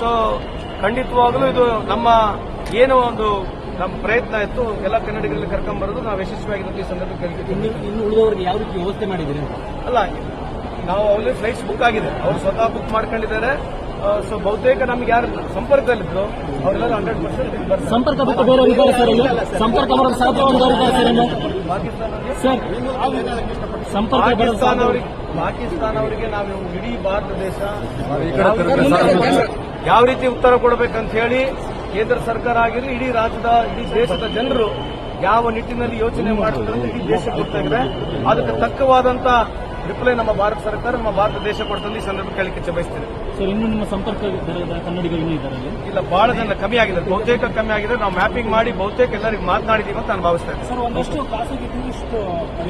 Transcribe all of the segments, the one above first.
So ಖಂಡಿತವಾಗಲೂ ಇದು ನಮ್ಮ ಏನೋ ಒಂದು ನಮ್ಮ ಪ್ರಯತ್ನ ಇತ್ತು. ಎಲ್ಲ ಕನ್ನಡಿಗರಲ್ಲಿ ಕರ್ಕೊಂಡ್ಬರೋದು ನಾವು ಯಶಸ್ವಿಯಾಗಿರೋದು ಈ ಸಂದರ್ಭದಲ್ಲಿ ಇನ್ನು ಇನ್ನು ಉಳಿದವರಿಗೆ ಯಾವ ರೀತಿ ವ್ಯವಸ್ಥೆ ಮಾಡಿದ್ದೀರಿ ಅಲ್ಲ ನಾವು ಅವ್ರಿಗೆ ಫ್ಲೈಟ್ಸ್ ಬುಕ್ ಆಗಿದೆ. ಅವರು ಸ್ವತಃ ಬುಕ್ ಮಾಡ್ಕೊಂಡಿದ್ದಾರೆ. ಸೊ ಬಹುತೇಕ ನಮ್ಗೆ ಯಾರು ಸಂಪರ್ಕದಲ್ಲಿದ್ರು ಅವರೆಲ್ಲ ಹಂಡ್ರೆಡ್ ಪರ್ಸೆಂಟ್ ಸಂಪರ್ಕ ಬಿಟ್ಟು ಬೇರೆ ಇದ್ದಾರೆ ಸರ್ ಇಲ್ಲಿ ಸಂಪರ್ಕ ಬರೋದು ಸಾಧ್ಯವಾದವರು ಸರ್ ಇನ್ನು ಸರ್ ಸಂಪರ್ಕ ಪಾಕಿಸ್ತಾನ ಅವರಿಗೆ ಪಾಕಿಸ್ತಾನ ಅವರಿಗೆ ನಾವು ಇಡೀ ಭಾರತ ದೇಶ ಯಾವ ರೀತಿ ಉತ್ತರ ಕೊಡಬೇಕಂತ ಹೇಳಿ ಕೇಂದ್ರ ಸರ್ಕಾರ ಆಗಿರಲಿ ಇಡೀ ರಾಜ್ಯದ ಇಡೀ ದೇಶದ ಜನರು ಯಾವ ನಿಟ್ಟಿನಲ್ಲಿ ಯೋಚನೆ ಮಾಡಿದ್ರು ಇಡೀ ದೇಶಕ್ಕೆ ಗೊತ್ತಾಗಿದೆ. ಅದಕ್ಕೆ ತಕ್ಕವಾದಂತ ರಿಪ್ಲೈ ನಮ್ಮ ಭಾರತ ಸರ್ಕಾರ ನಮ್ಮ ಭಾರತ ದೇಶ ಕೊಡ್ತಂದು ಈ ಸಂದರ್ಭ ಕೇಳಲಿಕ್ಕೆ ಬಯಸ್ತೇನೆ. ಸರ್ ಇನ್ನು ನಿಮ್ಮ ಸಂಪರ್ಕ ಕನ್ನಡಿಗರು ಇನ್ನೂ ಇದ್ದಾರೆ ಇಲ್ಲ ಬಹಳ ಜನ ಕಮ್ಮಿ ಆಗಿದೆ ಬಹುತೇಕ ಕಮ್ಮಿ ಆಗಿದೆ ನಾವು ಮ್ಯಾಪಿಂಗ್ ಮಾಡಿ ಬಹುತೇಕ ಎಲ್ಲರಿಗೂ ಮಾತನಾಡಿದೀವಿ ಅಂತ ನಾನು ಭಾವಿಸ್ತೇನೆ ಸರ್ ಒಂದಷ್ಟು ಖಾಸಗಿ ಟೂರಿಸ್ಟ್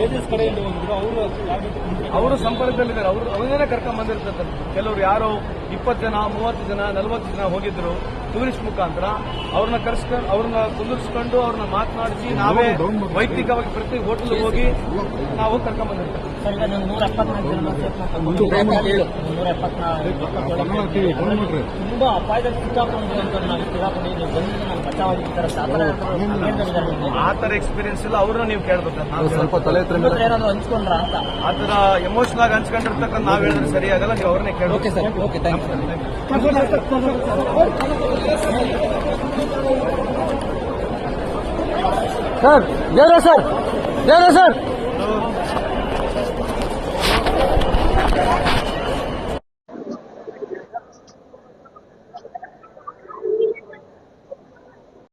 ಏಜೆನ್ಸ್ ಕಡೆಯಿಂದ ಹೋಗಿದ್ರು ಅವರು ಅವರು ಸಂಪರ್ಕದಲ್ಲಿದ್ದಾರೆ. ಅವರು ಅವನ್ನೇ ಕರ್ಕೊಂಡು ಬಂದಿರ್ತಾರೆ ಕೆಲವರು ಯಾರೋ ಇಪ್ಪತ್ತು ಜನ ಮೂವತ್ತು ಜನ ನಲವತ್ತು ಜನ ಹೋಗಿದ್ರು ಟೂರಿಸ್ಟ್ ಮುಖಾಂತರ. ಅವ್ರನ್ನ ಕರೆಸ್ಕೊಂಡು ಅವ್ರನ್ನ ಕುಂದಿರಿಸ್ಕೊಂಡು ಅವ್ರನ್ನ ಮಾತನಾಡಿಸಿ ನಾವೇ ವೈಯಕ್ತಿಕವಾಗಿ ಪ್ರತಿ ಹೋಟೆಲ್ಗೆ ಹೋಗಿ ನಾವು ಕರ್ಕೊಂಡ್ ಬಂದಿರ್ತೇವೆ ನೂರ ಎಪ್ಪತ್ನಾಲ್ಕು ತುಂಬಾ ಅಪಾಯದಲ್ಲಿ ಸಿಕ್ಕಾಕೊಂಡಿದೆ ಅಂತ ನಾವು ಸಿಕ್ಕಾಕೊಂಡು ನೀವು ಬಂದು ನಾವು ಬಚಾವಾಗಿರ್ತಾರೆ ಆ ಥರ ಎಕ್ಸ್ಪೀರಿಯನ್ಸ್ ಇಲ್ಲ ಅವ್ರನ್ನ ನೀವು ಕೇಳ್ಬೇಕು. ನಾವು ಸ್ವಲ್ಪ ತಲೆ ಏನಾದ್ರು ಹಂಚ್ಕೊಂಡ್ರ ಅಂತ. ಆ ಥರ ಎಮೋಷನಲ್ ಆಗಿ ಹಂಚ್ಕೊಂಡಿರ್ತಕ್ಕಂಥ ನಾವ್ ಹೇಳಿದ್ರೆ ಸರಿಯಾಗಲ್ಲ ನೀವು ಅವ್ರನ್ನೇ ಕೇಳಿ okay sir okay thank you sir ಬೇರೆ ಸರ್ ದೇವ್ರ ಸರ್.